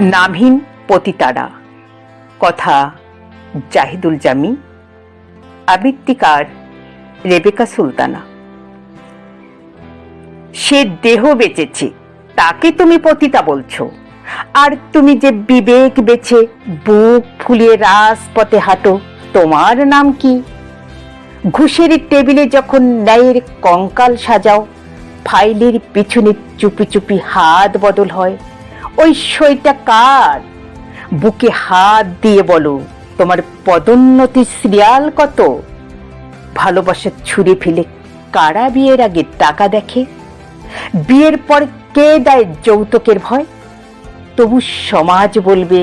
নামহীন পতিতারা। কথা জাহিদুল জামি আবৃত্তিকার রেবেকা সুলতানা। সে দেহ বেঁচেছে, তাকে তুমি পতিতা বলছো। আর তুমি যে বিবেক বেছে বুক ফুলিয়ে রাজপথে হাঁটো, তোমার নাম কি? ঘুষের টেবিলে যখন ন্যায়ের কঙ্কাল সাজাও, ফাইলের পিছনে চুপি চুপি হাত বদল হয়। ওই সইটা কার? বুকে হাত দিয়ে বলো, তোমার পদোন্নতি সিরিয়াল কত? ভালোবাসা ছুঁড়ে ফেলে কারা বিয়ের আগে টাকা দেখে? বিয়ের পর কে দেয় যৌতুকের ভয়? তবু সমাজ বলবে,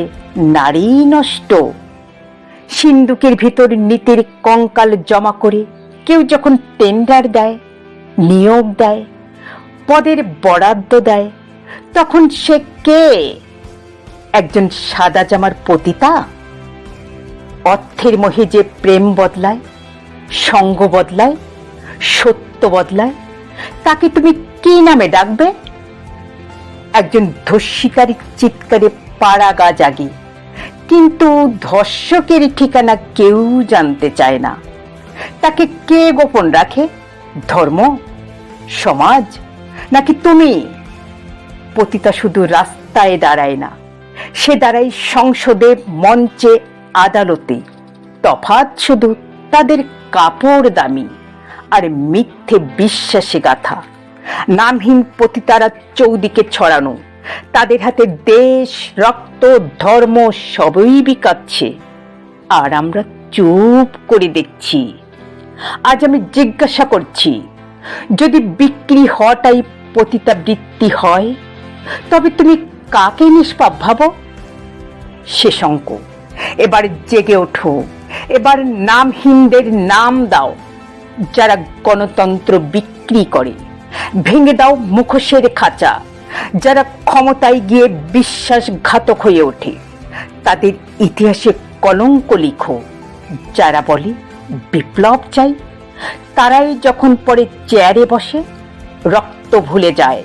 নারী নষ্ট। সিন্দুকের ভিতর নীতির কঙ্কাল জমা করে কেউ যখন টেন্ডার দেয়, নিয়োগ দেয়, পদের বরাদ্দ দেয় তখন সে কে? একজন সাদা জামার পতিতা? অর্থের মোহে যে প্রেম বদলায়, সঙ্গ বদলায়, সত্য বদলায়, তাকে তুমি কি নামে ডাকবে? একজন ধর্ষিতার চিৎকারে পাড়া গা জাগে, কিন্তু ধর্ষকের ঠিকানা কেউ জানতে চায় না। তাকে কে গোপন রাখে? ধর্ম? সমাজ? নাকি তুমি? পতিতা শুধু রাস্তায় দাঁড়ায় না, সে দাঁড়ায় সংসদে মঞ্চে আদালতে। তফাৎ শুধু তাদের কাপড় দামি আর মিথ্যে বিশ্বাসে গাথা। নামহীন পতিতারা চৌদিকে ছড়ানো, তাদের হাতে দেশ, রক্ত, ধর্ম সবই বিকাচ্ছে। আর আমরা চুপ করে দেখছি। আজ আমি জিজ্ঞাসা করছি, যদি বিক্রি হওয়াটাই পতিতা বৃত্তি হয়? তবে তুমি কাকে নিষ্পাপ ভাবো? সে অঙ্ক এবার জেগে ওঠো। এবার নামহীনদের নাম দাও, যারা গণতন্ত্র বিক্রি করে। ভেঙে দাও মুখোশের খাঁচা, যারা ক্ষমতায় গিয়ে বিশ্বাসঘাতক হয়ে ওঠে। তাদের ইতিহাসে কলঙ্ক লিখো, যারা বলে বিপ্লব চাই। তারাই যখন পরে চেয়ারে বসে, রক্ত ভুলে যায়।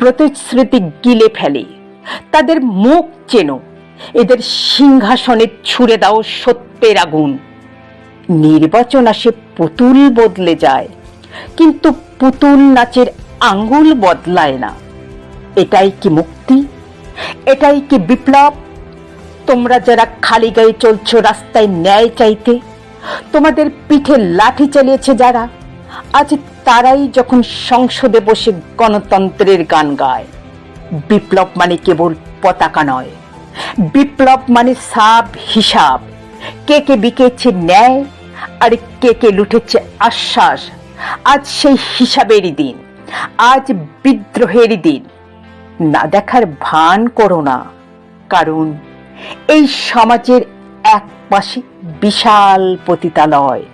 প্রতিশ্রুতি গিলে ফেলে। তাদের মুখ চেনো। এদের সিংহাসনে ছুড়ে দাও সত্যের আগুন। নির্বাচন আসে, পুতুল বদলে যায়। কিন্তু পুতুল নাচের আঙ্গুল বদলায় না। এটাই কি মুক্তি? এটাই কি বিপ্লব? তোমরা যারা খালি গায়ে চলছ রাস্তায় ন্যায় চাইতে, তোমাদের পিঠে লাঠি চালিয়েছে যারা, আজ তারাই যখন সংসদে বসে গণতন্ত্রের গান গায়, বিপ্লব মানে কেবল পতাকা নয়। বিপ্লব মানে সাব হিসাব। কে কে বিকেছে ন্যায় আর কে কে লুটেছে আশ্বাস, আজ সেই হিসাবেরই দিন, আজ বিদ্রোহেরই দিন। না দেখার ভান করো না, কারণ এই সমাজের এক পাশে বিশাল পতিতালয়।